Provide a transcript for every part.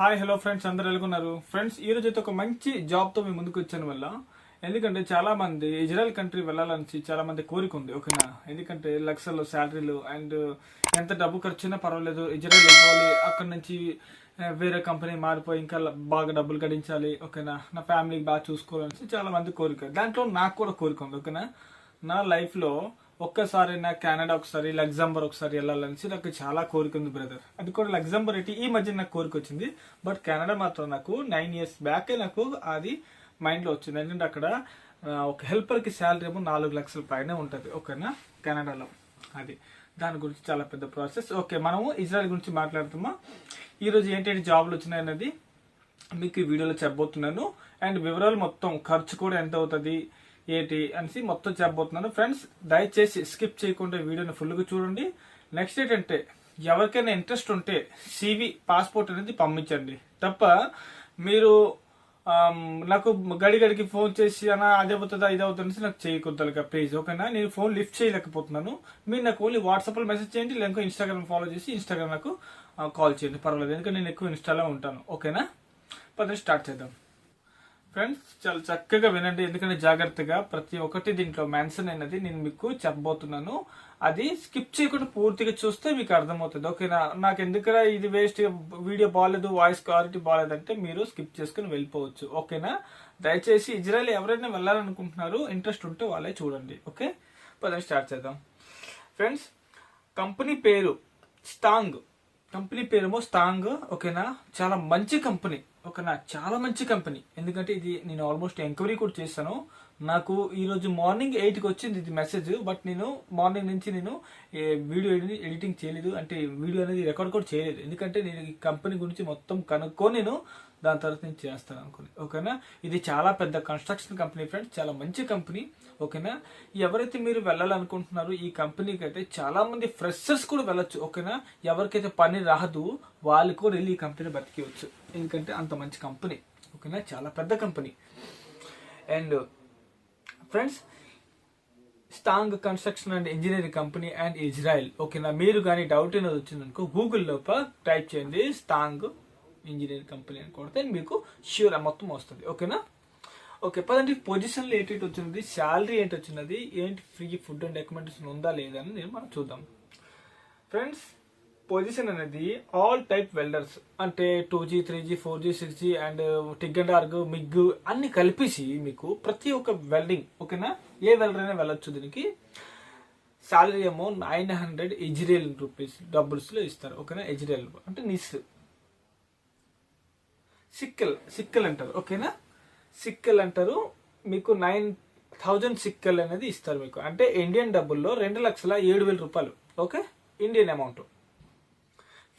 Hi hello friends అందరు ఎలాగున్నారు? Friends ఈ రోజు అయితే ఒక మంచి జాబ్తో ముందుకు వచ్చాను వల్ల. ఎందుకంటే చాలా మంది ఇజ్రాయెల్ కంట్రీ వెళ్ళాలని చాలా మంది కోరిక ఉంది ఓకేనా? ఎందుకంటే లక్షల్లో శాలరీలు అండ్ ఎంత డబ్బు ఖర్చున్నా పర్వాలేదు ఇజ్రాయెల్ వెళ్ళాలి అక్కడ నుంచి వేరే కంపెనీ మారిపోయి ఇంకా బాగా డబ్బులు గడించాలి ఓకేనా? నా ఫ్యామిలీకి బాగా చూసుకోవాలని చాలా మంది కోరిక. దాంట్లో నాకు కూడా కోరిక ఉంది ఓకేనా? నా లైఫ్లో ఒక్కసారి నా కెనడా ఒకసారి లగ్జంబర్ ఒకసారి వెళ్ళాలని నాకు చాలా కోరిక ఉంది బ్రదర్. అది కూడా లగ్జంబర్ అయితే ఈ మధ్య నాకు కోరిక వచ్చింది. బట్ కెనడా మాత్రం నాకు నైన్ ఇయర్స్ బ్యాకే నాకు అది మైండ్లో వచ్చింది. ఎందుకంటే అక్కడ ఒక హెల్పర్కి శాలరీ ఏమో నాలుగు లక్షల పైన ఉంటుంది ఓకేనా? కెనడాలో. అది. దాని గురించి చాలా పెద్ద ప్రాసెస్ ఓకే మనము ఇజ్రాయల్ గురించి మాట్లాడుతామా ఈరోజు ఏంటంటే జాబ్లు వచ్చినాయి అనేది మీకు ఈ వీడియోలో చెప్పబోతున్నాను. అండ్ వివరాలు మొత్తం ఖర్చు కూడా ఎంత అవుతుంది? ఏంటి అనేసి మొత్తం చెప్పబోతున్నాను. ఫ్రెండ్స్ దయచేసి స్కిప్ చేయకుండా వీడియోని ఫుల్గా చూడండి. నెక్స్ట్ ఏంటంటే ఎవరికైనా ఇంట్రెస్ట్ ఉంటే సివి పాస్పోర్ట్ అనేది పంపించండి. తప్ప మీరు నాకు గడి గడికి ఫోన్ చేసి అన్న అదే అవుతుందా ఇది అవుతుంది నాకు చేయకూడదు ప్లీజ్ ఓకేనా? నేను ఫోన్ లిఫ్ట్ చేయలేకపోతున్నాను. మీరు నాకు ఓన్లీ వాట్సాప్లో మెసేజ్ చేయండి లేకపోతే ఇన్స్టాగ్రామ్ ఫాలో చేసి ఇన్స్టాగ్రామ్ నాకు కాల్ చేయండి. పర్వాలేదు ఎందుకంటే నేను ఎక్కువ ఇన్స్టాలో ఉంటాను. ఓకేనా? పదండి స్టార్ట్ చేద్దాం. ఫ్రెండ్స్ చాలా చక్కగా వినండి. ఎందుకంటే జాగ్రత్తగా ప్రతి ఒక్కటి దీంట్లో మెన్షన్ అయినది నేను మీకు చెప్పబోతున్నాను. అది స్కిప్ చేయకుండా పూర్తిగా చూస్తే మీకు అర్థమవుతుంది. ఓకేనా? నాకు ఎందుకరా ఇది వేస్ట్ వీడియో బాగాలేదు వాయిస్ క్వాలిటీ బాగాలేదంటే మీరు స్కిప్ చేసుకుని వెళ్ళిపోవచ్చు. ఓకేనా? దయచేసి ఇజ్రాయల్ ఎవరైనా వెళ్ళాలనుకుంటున్నారు ఇంట్రెస్ట్ ఉంటే వాళ్ళే చూడండి. ఓకే? పదండి స్టార్ట్ చేద్దాం. ఫ్రెండ్స్ కంపెనీ పేరు స్టాంగ్. కంపెనీ పేరేమో స్టాంగ్. ఓకేనా? చాలా మంచి కంపెనీ. ఓకేనా చాలా మంచి కంపెనీ. ఎందుకంటే ఇది నేను ఆల్మోస్ట్ ఎంక్వైరీ కూడా చేశాను. నాకు ఈ రోజు మార్నింగ్ ఎయిట్కి వచ్చింది ఇది మెసేజ్ బట్ నేను మార్నింగ్ నుంచి నేను వీడియో ఎడిటింగ్ చేయలేదు. అంటే వీడియో అనేది రికార్డ్ కూడా చేయలేదు. ఎందుకంటే నేను ఈ కంపెనీ గురించి మొత్తం కనుక్కొని నేను దాని తర్వాత నేను చేస్తాను అనుకుని ఓకేనా? ఇది చాలా పెద్ద కన్స్ట్రక్షన్ కంపెనీ ఫ్రెండ్స్. చాలా మంచి కంపెనీ. ఓకేనా? ఎవరైతే మీరు వెళ్ళాలనుకుంటున్నారో ఈ కంపెనీకి అయితే చాలా మంది ఫ్రెషర్స్ కూడా వెళ్ళొచ్చు. ఓకేనా? ఎవరికైతే పని రాదు వాళ్ళు కూడా వెళ్ళి ఈ కంపెనీ బతికేయచ్చు ఎందుకంటే అంత మంచి కంపెనీ. ఓకేనా? చాలా పెద్ద company. And friends strong construction and engineering company and Israel. ఓకేనా? మీరు కానీ డౌట్ అనేది వచ్చిందనుకో గూగుల్ లోపల టైప్ చేయండి స్టాంగ్ ఇంజనీరింగ్ కంపెనీ అని కొడితే మీకు ష్యూర్ మొత్తం వస్తుంది. ఓకేనా? ఓకే పదండి. పొజిషన్లు ఏంటి వచ్చినది? శాలరీ ఏంటి వచ్చినది? ఏంటి ఫ్రీ ఫుడ్ అండ్ అకామిడేషన్ ఉందా లేదా అని నేను మనం చూద్దాం. ఫ్రెండ్స్ పొజిషన్ అనేది ఆల్ టైప్ వెల్డర్స్ అంటే two G three G four G six G and TIG and arc MIG అన్ని కలిపేసి మీకు ప్రతి ఒక్క వెల్డింగ్ ఓకేనా? ఏ వెల్డర్ అయినా వెళ్ళొచ్చు దీనికి. శాలరీ ఏమో నైన్ హండ్రెడ్ ఇజ్రాయల్ రూపీస్ డబ్బుల్స్లో ఇస్తారు ఓకేనా? ఇజ్రాయల్ అంటే నిస్ సిక్కల్ సిక్కల్ అంటారు ఓకేనా? సిక్కల్ అంటారు మీకు నైన్ థౌజండ్ సిక్కల్ అనేది ఇస్తారు మీకు. అంటే ఇండియన్ డబ్బుల్లో రెండు లక్షల ఏడు వేల రూపాయలు ఓకే? ఇండియన్ అమౌంట్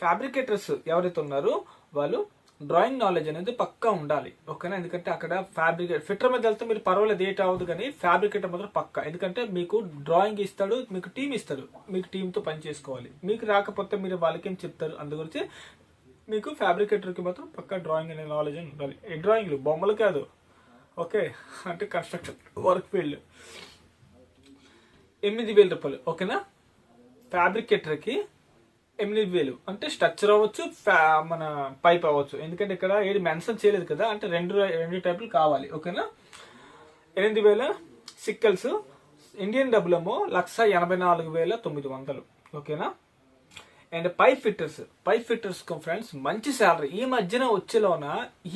ఫ్యాబ్రికేటర్స్ ఎవరైతే ఉన్నారో వాళ్ళు డ్రాయింగ్ నాలెడ్జ్ అనేది పక్కా ఉండాలి. ఓకేనా? ఎందుకంటే అక్కడ ఫ్యాబ్రికేట్ ఫిట్టర్ మీద వెళ్తే మీరు పర్వాలేదు ఏట్ అవ్వదు కానీ ఫ్యాబ్రికేటర్ మాత్రం పక్కా. ఎందుకంటే మీకు డ్రాయింగ్ ఇస్తాడు మీకు టీం ఇస్తాడు. మీకు టీంతో పని చేసుకోవాలి. మీకు రాకపోతే మీరు వాళ్ళకేం చెప్తారు? అందు గురించి మీకు ఫ్యాబ్రికేటర్కి మాత్రం పక్కా డ్రాయింగ్ అనే నాలెడ్జ్ ఉండాలి. డ్రాయింగ్లు బొమ్మలు కాదు. ఓకే? అంటే కన్స్ట్రక్షన్ వర్క్ ఫీల్డ్ ఎనిమిది వేల రూపాయలు. ఓకేనా? ఫ్యాబ్రికేటర్కి ఎనిమిది వేలు. అంటే స్ట్రక్చర్ అవ్వచ్చు ఫ్యా- మన పైప్ అవ్వచ్చు. ఎందుకంటే ఇక్కడ ఏది మెన్షన్ చేయలేదు కదా అంటే రెండు రెండు టైపులు కావాలి. ఓకేనా? ఎనిమిది వేల సిక్కల్స్ ఇండియన్ డబ్బులేమో లక్ష ఎనభై నాలుగు వేల తొమ్మిది వందలు. ఓకేనా? And pipe fitters pipe fitters friends మంచి శాలరీ ఈ మధ్యన వచ్చేలోన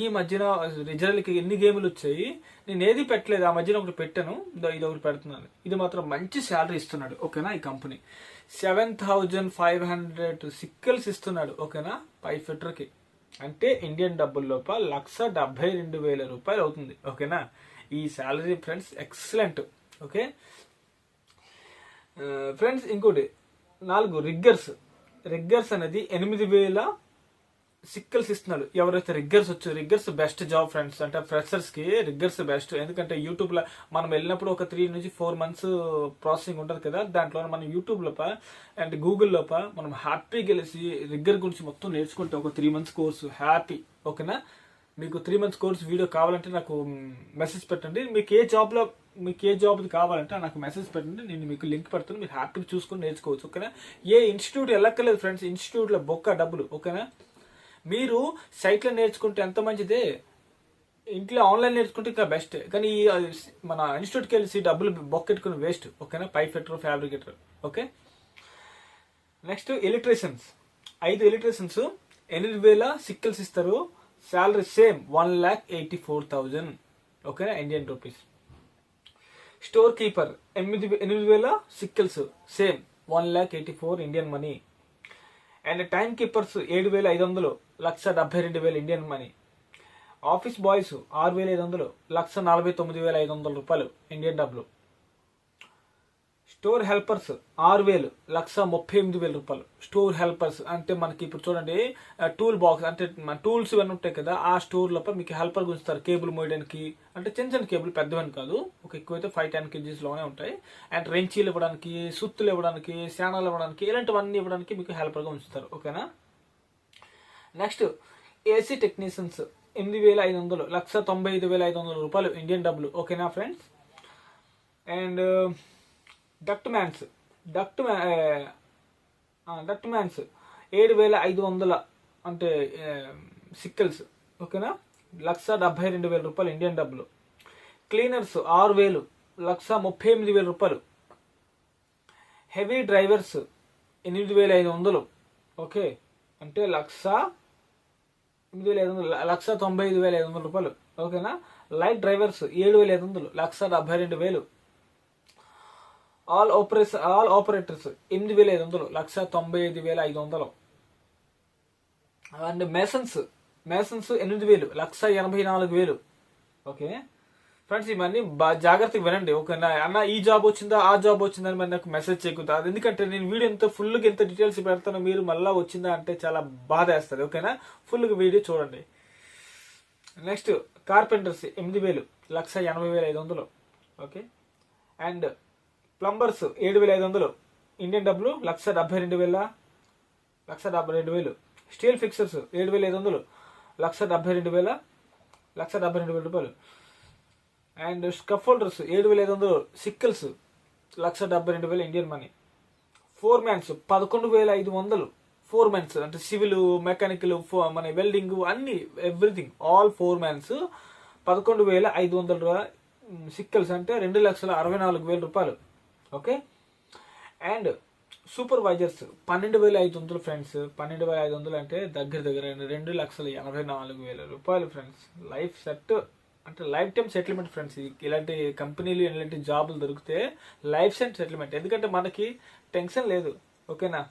ఈ మధ్యన రిజల్ట్కి ఎన్ని గేములు వచ్చాయి? నేను ఏది పెట్టలేదు ఆ మధ్యన ఒకటి పెట్టాను. ఇది ఒకటి పెడుతున్నాను. ఇది మాత్రం మంచి శాలరీ ఇస్తున్నాడు ఓకేనా ఈ company seven thousand five hundred shekels ఇస్తున్నాడు ఓకేనా పై ఫిట్టర్కి అంటే ఇండియన్ డబ్బుల్లోప లక్ష డెబ్బై రెండు వేల రూపాయలు అవుతుంది ఓకేనా. ఈ salary friends excellent okay. Uh, friends ఇంకోటి నాలుగు రిగ్గర్స్ రిగ్గర్స్ అనేది ఎనిమిది వేల సిక్కల్స్ ఇస్తున్నాడు ఎవరైతే రిగ్గర్స్ వచ్చు రిగ్గర్స్ బెస్ట్ జాబ్ ఫ్రెండ్స్ అంటే ఫ్రెషర్స్కి రిగ్గర్స్ బెస్ట్ ఎందుకంటే యూట్యూబ్లో మనం వెళ్ళినప్పుడు ఒక త్రీ నుంచి ఫోర్ మంత్స్ ప్రాసెసింగ్ ఉంటుంది కదా దాంట్లో మనం యూట్యూబ్ లోప అండ్ గూగుల్ లోప మనం హ్యాపీ గెలిచి రిగ్గర్ గురించి మొత్తం నేర్చుకుంటే ఒక త్రీ మంత్స్ కోర్సు హ్యాపీ ఓకేనా మీకు త్రీ మంత్స్ కోర్స్ వీడియో కావాలంటే నాకు మెసేజ్ పెట్టండి. మీకు ఏ జాబ్లో మీకు ఏ జాబ్ కావాలంటే నాకు మెసేజ్ పెట్టండి నేను మీకు లింక్ పెడతాను మీరు హ్యాపీగా చూసుకుని నేర్చుకోవచ్చు ఓకేనా? ఏ ఇన్స్టిట్యూట్ వెళ్ళక్కర్లేదు ఫ్రెండ్స్ ఇన్స్టిట్యూట్లో బొక్క డబ్బులు ఓకేనా? మీరు సైట్లో నేర్చుకుంటే ఎంత మంచిదే? ఇంట్లో ఆన్లైన్ నేర్చుకుంటే ఇంకా బెస్ట్ కానీ ఈ మన ఇన్స్టిట్యూట్కి వెళ్ళి డబ్బులు బొక్కెట్టుకుని వేస్ట్ ఓకేనా? Pipe fitter fabricator okay? Next electricians ఐదు ఎలక్ట్రీషియన్స్ ఎనిమిది వేల సిక్కల్స్ ఇస్తారు. Salary same one lakh eighty four thousand ఓకేనా? ఇండియన్ రూపీస్ స్టోర్ కీపర్ ఎనిమిది ఎనిమిది వేల shekels. Same one lakh eighty four Indian money. And time keepers ఏడు వేల ఐదు వందలు లక్ష డెబ్బై రెండు వేల ఇండియన్ మనీ. ఆఫీస్ బాయ్స్ ఆరు వేల ఐదు వందలు లక్ష నలభై తొమ్మిది వేల ఐదు వందల రూపాయలు ఇండియన్ డబ్బులు. స్టోర్ హెల్పర్స్ ఆరు వేలు లక్ష ముప్పై ఎనిమిది వేల రూపాయలు. స్టోర్ హెల్పర్స్ అంటే మనకి ఇప్పుడు చూడండి టూల్ బాక్స్ అంటే మన టూల్స్ ఇవన్నీ ఉంటాయి కదా ఆ స్టోర్ లోపల మీకు హెల్పర్ గుంచుతారు కేబుల్ మోయడానికి అంటే చిన్న చిన్న కేబుల్ పెద్దవని కాదు ఒక ఎక్కువైతే ఫైవ్ టెన్ కేజీస్లోనే ఉంటాయి. అండ్ రెంచీలు ఇవ్వడానికి సుత్తులు ఇవ్వడానికి శానాలు ఇవ్వడానికి ఇలాంటివన్నీ ఇవ్వడానికి మీకు హెల్పర్గా ఉంచుతారు. ఓకేనా? నెక్స్ట్ ఏసీ టెక్నీషియన్స్ ఎనిమిది వేల ఐదు వందలు లక్ష తొంభై ఐదు వేల ఐదు వందల రూపాయలు ఇండియన్ డబ్బులు ఓకేనా friends and duct mans. Duct duct mans. ఏడు వేల ఐదు వందల అంటే సిక్కల్స్. ఓకేనా? లక్ష డెబ్బై రెండు వేల రూపాయలు ఇండియన్ డబ్బులు. క్లీనర్స్ ఆరు వేలు లక్ష ముప్పై ఎనిమిది వేల రూపాయలు. హెవీ డ్రైవర్స్ ఎనిమిది వేల ఐదు వందలు. ఓకే? అంటే లక్ష ఎనిమిది వేల ఐదు వందలు లక్ష తొంభై ఐదు వేల ఐదు వందల రూపాయలు. ఓకేనా? లైట్ డ్రైవర్స్ ఏడు వేల ఐదు వందలు లక్ష డెబ్బై రెండు వేలు. ఆల్ ఆపరేషన్ ఆల్ ఆపరేటర్స్ ఎనిమిది వేల ఐదు వందలు లక్ష తొంభై ఐదు వేల ఐదు వందలు. అండ్ మేసన్స్ మేసన్స్ ఎనిమిది వేలు లక్ష ఎనభై నాలుగు వేలు. ఓకే ఫ్రెండ్స్ ఇవన్నీ జాగ్రత్తగా వినండి. ఓకేనా? అన్న ఈ జాబ్ వచ్చిందా? ఆ జాబ్ వచ్చిందా అని మరి నాకు మెసేజ్ చేయకుండా. ఎందుకంటే నేను వీడియో ఎంత ఫుల్గా ఎంత డీటెయిల్స్ పెడతానో మీరు మళ్ళీ వచ్చిందా అంటే చాలా బాధ వేస్తుంది. ఓకేనా? ఫుల్గా వీడియో చూడండి. నెక్స్ట్ కార్పెంటర్స్ ఎనిమిది వేలు లక్ష ఎనభై వేల ఐదు వందలు. ఓకే అండ్ ప్లంబర్స్ ఏడు వేల ఐదు వందలు ఇండియన్ డబ్బులు లక్ష డెబ్బై రెండు వేల లక్ష డెబ్బై రెండు వేలు స్టీల్ ఫిక్సర్స్ ఏడు వేల ఐదు వందలు లక్ష డెబ్బై రెండు వేల లక్ష డెబ్బై రెండు వేల రూపాయలు. అండ్ స్కఫోల్డర్స్ ఏడు వేల ఐదు వందలు సిక్కిల్స్ లక్ష డెబ్బై రెండు వేల ఇండియన్ మనీ. ఫోర్ మ్యాన్స్ పదకొండు వేల ఐదు వందలు. ఫోర్ మ్యాన్స్ అంటే సివిల్ మెకానికల్ మన వెల్డింగ్ అన్ని ఎవ్రీథింగ్ ఆల్ ఫోర్ మ్యాన్స్ పదకొండు వేల ఐదు వందల రూపాయలు. సిక్కల్స్ అంటే రెండు లక్షల అరవై నాలుగు వేల రూపాయలు. ఓకే? అండ్ సూపర్వైజర్స్ పన్నెండు వేల ఐదు వందలు ఫ్రెండ్స్. పన్నెండు వేల ఐదు వందలు అంటే దగ్గర దగ్గర రెండు లక్షల ఎనభై నాలుగు వేల రూపాయలు ఫ్రెండ్స్. లైఫ్ సెట్ అంటే లైఫ్ టైం సెటిల్మెంట్ ఫ్రెండ్స్. ఇలాంటి కంపెనీలు ఇలాంటి జాబులు దొరికితే లైఫ్ టైం సెటిల్మెంట్. ఎందుకంటే మనకి టెన్షన్ లేదు. ఓకేనా?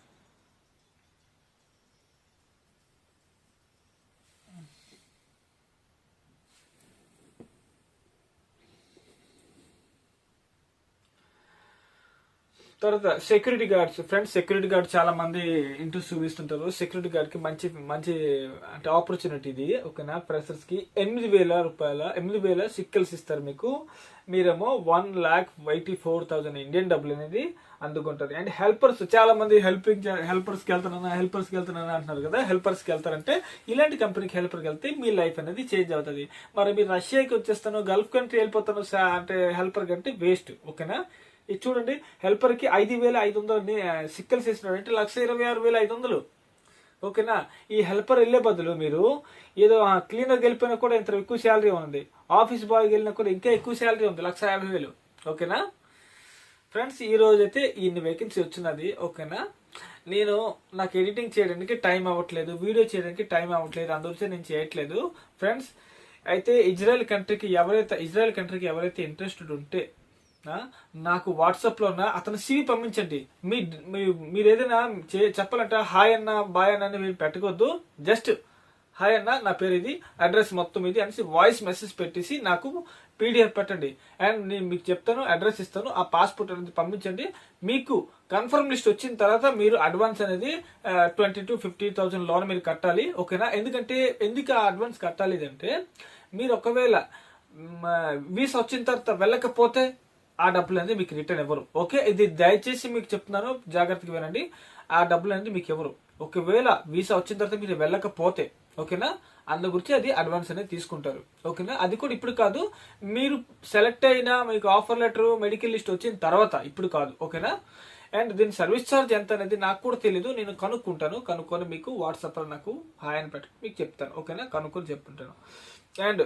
తర్వాత security guards friends security guard చాలా మంది ఇంట్రెస్ట్ చూపిస్తుంటారు. సెక్యూరిటీ గార్డ్కి మంచి మంచి అంటే ఆపర్చునిటీ ఇది. ఓకేనా? ఫ్రెషర్స్కి ఎనిమిది వేల రూపాయల ఎనిమిది వేల సిక్కల్స్ ఇస్తారు మీకు. మీరేమో one lakh eighty four thousand Indian డబ్బులు అనేది అందుకుంటుంది. అండ్ హెల్పర్స్ చాలా మంది హెల్పింగ్ హెల్పర్స్కి కి హెల్పర్స్కి హెల్పర్స్ వెళ్తున్నా అంటున్నారు కదా? హెల్పర్స్కి వెళ్తారంటే ఇలాంటి కంపెనీకి హెల్పర్కి వెళ్తే మీ లైఫ్ అనేది చేంజ్ అవుతుంది. మరి మీరు రష్యాకి వచ్చేస్తాను గల్ఫ్ కంట్రీ వెళ్ళిపోతాను అంటే హెల్పర్ కంటే వేస్ట్ ఓకేనా? ఇది చూడండి హెల్పర్కి ఐదు వేల ఐదు వందలు సిక్కల్స్ ఇస్తున్నాడు అంటే లక్ష ఇరవై ఆరు వేల ఐదు వందలు. ఓకేనా? ఈ హెల్పర్ వెళ్ళే బదులు మీరు ఏదో క్లీనర్ వెళ్ళిపోయినా కూడా ఇంత ఎక్కువ శాలరీ ఉంది. ఆఫీస్ బాయ్ వెళ్ళినా కూడా ఇంకా ఎక్కువ శాలరీ ఉంది లక్ష యాభై వేలు. ఓకేనా? ఫ్రెండ్స్ ఈ రోజు అయితే ఇన్ని వేకెన్సీ వచ్చినది. ఓకేనా? నేను నాకు ఎడిటింగ్ చేయడానికి టైం అవ్వట్లేదు వీడియో చేయడానికి టైం అవ్వట్లేదు అందువల్ల నేను చేయట్లేదు. ఫ్రెండ్స్ అయితే ఇజ్రాయెల్ కంట్రీకి ఎవరైతే ఇజ్రాయెల్ కంట్రీకి ఎవరైతే ఇంట్రెస్టెడ్ ఉంటే నాకు వాట్సాప్లో ఉన్న అతను సివి పంపించండి. మీ మీ- మీరు ఏదైనా చే- చెప్పాలంటే హాయ్ అన్న బాయ్ అన్న మీరు పెట్టకూడదు. జస్ట్ హాయ్ అన్న నా పేరు ఇది అడ్రస్ మొత్తం ఇది అనేసి వాయిస్ మెసేజ్ పెట్టేసి నాకు పీడిఎఫ్ పెట్టండి. అండ్ నేను మీకు చెప్తాను అడ్రస్ ఇస్తాను ఆ పాస్పోర్ట్ అనేది పంపించండి. మీకు కన్ఫర్మ్ లిస్ట్ వచ్చిన తర్వాత మీరు అడ్వాన్స్ అనేది twenty two fifty thousand loan మీరు కట్టాలి ఓకేనా? ఎందుకంటే ఎందుకు ఆ అడ్వాన్స్ కట్టాలి అంటే మీరు ఒకవేళ వీసా వచ్చిన తర్వాత వెళ్ళకపోతే ఆ డబ్బులు అనేది మీకు రిటర్న్ ఇవ్వరు. ఓకే? ఇది దయచేసి మీకు చెప్తున్నాను జాగ్రత్తగా వినండి. ఆ డబ్బులు అనేది మీకు ఇవ్వరు. ఒకవేళ వీసా వచ్చిన తర్వాత మీరు వెళ్ళకపోతే ఓకేనా? అందు గురించి అది అడ్వాన్స్ అనేది తీసుకుంటారు. ఓకేనా? అది కూడా ఇప్పుడు కాదు. మీరు సెలెక్ట్ అయిన మీకు ఆఫర్ లెటర్ మెడికల్ లిస్ట్ వచ్చిన తర్వాత ఇప్పుడు కాదు. ఓకేనా? అండ్ దీని సర్వీస్ ఛార్జ్ ఎంత అనేది నాకు కూడా తెలియదు నేను కనుక్కుంటాను. కనుక్కొని మీకు వాట్సాప్లో నాకు హాయ్ అని పెట్టి మీకు చెప్తాను. ఓకేనా? కనుక్కొని చెప్పుంటాను అండ్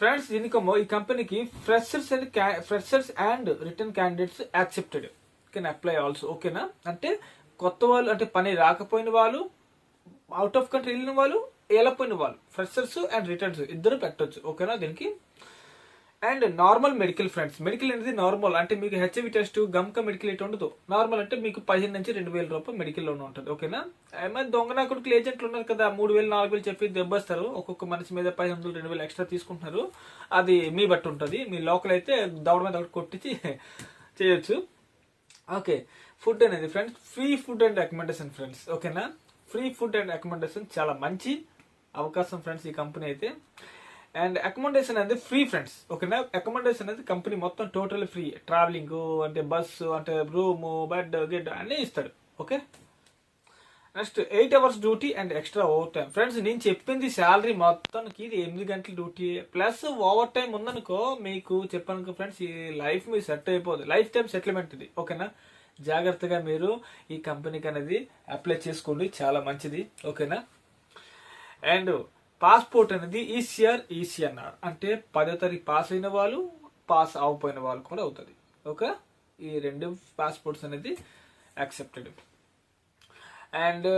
ఫ్రెండ్స్ దీనికి ఈ కంపెనీకి freshers and freshers and return candidates accepted can apply also ఓకేనా అంటే కొత్త వాళ్ళు అంటే పని రాకపోయిన వాళ్ళు అవుట్ ఆఫ్ కంట్రీ వెళ్ళిన వాళ్ళు వెళ్ళపోయిన వాళ్ళు? ఫ్రెషర్స్ అండ్ రిటర్న్స్ ఇద్దరు పెట్టవచ్చు ఓకేనా దీనికి and normal medical friends medical అనేది నార్మల్. అంటే మీకు హెచ్ఐవి టెస్ట్ గమ్క మెడికల్ ఎటు ఉండదు. నార్మల్ అంటే మీకు పదిహేను నుంచి రెండు వేల రూపాయలు మెడికల్ లోన్ ఉంటుంది. ఓకేనా? మరి దొంగ నా కొడుకులు ఏజెంట్లు ఉన్నారు కదా మూడు వేలు నాలుగు వేలు చెప్పి దెబ్బేస్తారు. ఒక్కొక్క మనిషి మీద పది వందలు రెండు వేలు ఎక్స్ట్రా తీసుకుంటున్నారు. అది మీ బట్టి ఉంటుంది. మీ లోకల్ అయితే దౌడ మీద ఒకటి కొట్టించి చేయొచ్చు. ఓకే. ఫుడ్ అనేది friends free food and accommodation friends. ఓకేనా? ఫ్రీ ఫుడ్ అండ్ అకామిడేషన్ చాలా మంచి అవకాశం ఫ్రెండ్స్ ఈ కంపెనీ అయితే. అండ్ అకామిడేషన్ అనేది ఫ్రీ ఫ్రెండ్స్ ఓకేనా అకామిడేషన్ అనేది కంపెనీ మొత్తం టోటల్ ఫ్రీ ట్రావెలింగ్ అంటే బస్సు అంటే రూము బెడ్ గిడ్ అన్నీ ఇస్తాడు okay next eight hours duty and extra overtime friends నేను చెప్పింది శాలరీ మొత్తానికి ఇది ఎనిమిది గంటల డ్యూటీ ప్లస్ ఓవర్ టైం ఉందనుకో మీకు చెప్పాను ఫ్రెండ్స్ ఈ లైఫ్ మీ సెట్ అయిపోదు. లైఫ్ టైం సెటిల్మెంట్ ఇది ఓకేనా జాగ్రత్తగా మీరు ఈ కంపెనీకి అనేది అప్లై చేసుకోండి. చాలా మంచిది. ఓకేనా అండ్ పాస్పోర్ట్ అనేది ఈసీఆర్ ఈసీఎన్ఆర్ అంటే పదో తారీఖు పాస్ అయిన వాళ్ళు పాస్ అవ్వపోయిన వాళ్ళు కూడా అవుతుంది. ఓకే? ఈ రెండు పాస్పోర్ట్స్ అనేది accepted and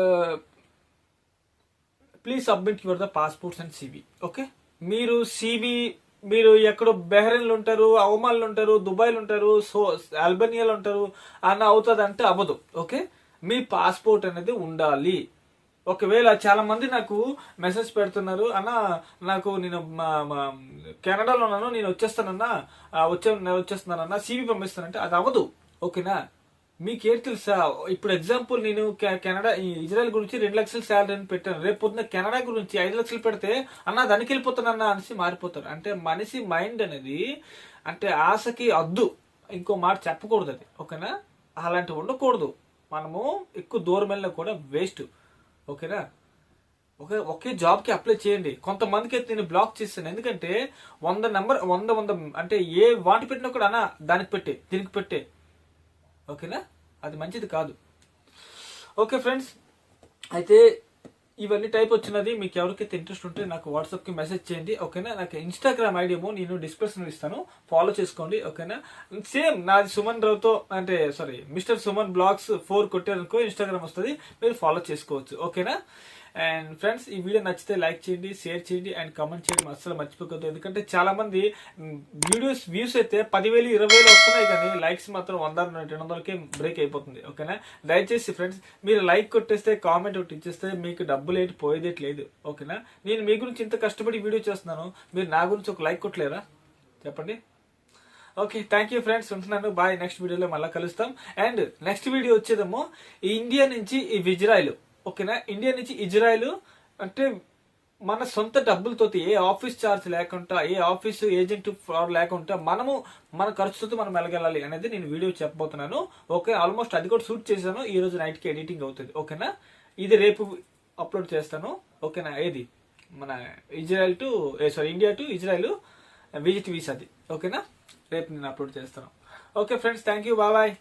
please submit your the passports and CV okay? మీరు సివి మీరు ఎక్కడో బెహ్రెన్లు ఉంటారు అవమాన్లు ఉంటారు దుబాయ్లు ఉంటారు సో అల్బనియాలో ఉంటారు అన్న అవుతుంది అంటే అవ్వదు. ఓకే? మీ పాస్పోర్ట్ అనేది ఉండాలి. ఒకవేళ చాలా మంది నాకు మెసేజ్ పెడుతున్నారు అన్న నాకు నేను మా- మా కెనడాలో ఉన్నాను నేను వచ్చేస్తానన్నా వచ్చే నేను వచ్చేస్తున్నానన్నా పంపిస్తానంటే అది అవ్వదు. ఓకేనా? మీకేం తెలుసా? ఇప్పుడు ఎగ్జాంపుల్ నేను కె- కెనడా ఈ ఇజ్రాయెల్ గురించి రెండు లక్షల శాలరీ అని పెట్టాను. రేపు పొద్దున కెనడా గురించి ఐదు లక్షలు పెడితే అన్న దానికి వెళ్ళిపోతానన్నా అనేసి మారిపోతారు. అంటే మనిషి మైండ్ అనేది అంటే ఆశకి అద్దు. ఇంకో మాట చెప్పకూడదు అది. ఓకేనా? అలాంటివి ఉండకూడదు. మనము ఎక్కువ దూరం వెళ్ళినా కూడా వేస్ట్. ఓకేనా? ఒకే ఒకే జాబ్కి అప్లై చేయండి. కొంతమందికి అయితే నేను బ్లాక్ చేస్తాను ఎందుకంటే వంద నెంబర్ వంద వంద అంటే ఏ వాటి పెట్టినా కూడా అన్న దానికి పెట్టే దీనికి పెట్టే. ఓకేనా? అది మంచిది కాదు. Okay friends. అయితే ఇవన్నీ టైప్ వచ్చినది మీకు ఎవరికైతే ఇంట్రెస్ట్ ఉంటే నాకు వాట్సాప్కి మెసేజ్ చేయండి ఓకేనా? నాకు ఇన్స్టాగ్రామ్ ఐడి ఏమో నేను డిస్క్రిప్షన్ ఇస్తాను. ఫాలో చేసుకోండి ఓకేనా? సేమ్ నాది సుమన్ రావుతో అంటే sorry mister Suman vlogs four కొట్టారనుకో Instagram వస్తుంది మీరు ఫాలో చేసుకోవచ్చు ఓకేనా? అండ్ ఫ్రెండ్స్ ఈ వీడియో నచ్చితే లైక్ చేయండి షేర్ చేయండి అండ్ కమెంట్ చేయడం. అస్సలు మర్చిపోకూడదు. ఎందుకంటే చాలా మంది వీడియోస్ వ్యూస్ అయితే పదివేలు ఇరవై వేలు వస్తున్నాయి కానీ లైక్స్ మాత్రం వంద రెండు వందలకే బ్రేక్ అయిపోతుంది ఓకేనా దయచేసి ఫ్రెండ్స్ మీరు లైక్ కొట్టేస్తే కామెంట్ ఒకటి ఇచ్చేస్తే మీకు డబ్బులు ఏంటి పోయేదేటి లేదు. ఓకేనా నేను మీ గురించి ఇంత కష్టపడి వీడియో చేస్తున్నాను. మీరు నా గురించి ఒక లైక్ కొట్టలేరా? చెప్పండి. ఓకే థ్యాంక్ యూ ఫ్రెండ్స్ ఉంటున్నాను. బాయ్ నెక్స్ట్ వీడియోలో మళ్ళీ కలుస్తాం. అండ్ నెక్స్ట్ వీడియో వచ్చేదేమో ఈ ఇండియా నుంచి ఈ ఇజ్రాయిల్ ఓకేనా? ఇండియా నుంచి ఇజ్రాయిల్ అంటే మన సొంత డబ్బులతో ఏ ఆఫీస్ ఛార్జ్ లేకుండా ఏ ఆఫీస్ ఏజెంట్ ఫ్రాడ్ లేకుండా మనము మన ఖర్చుతో మనం వెళ్ళగలాలి అనేది నేను వీడియో చెప్పబోతున్నాను. ఓకే ఆల్మోస్ట్ అది కూడా షూట్ చేశాను. ఈ రోజు నైట్కి ఎడిటింగ్ అవుతుంది. ఓకేనా? ఇది రేపు అప్లోడ్ చేస్తాను. ఓకేనా? ఏది? మన Israel to sorry India to Israel visit వీసాది. ఓకేనా? రేపు నేను అప్లోడ్ చేస్తాను. Okay friends thank you bye.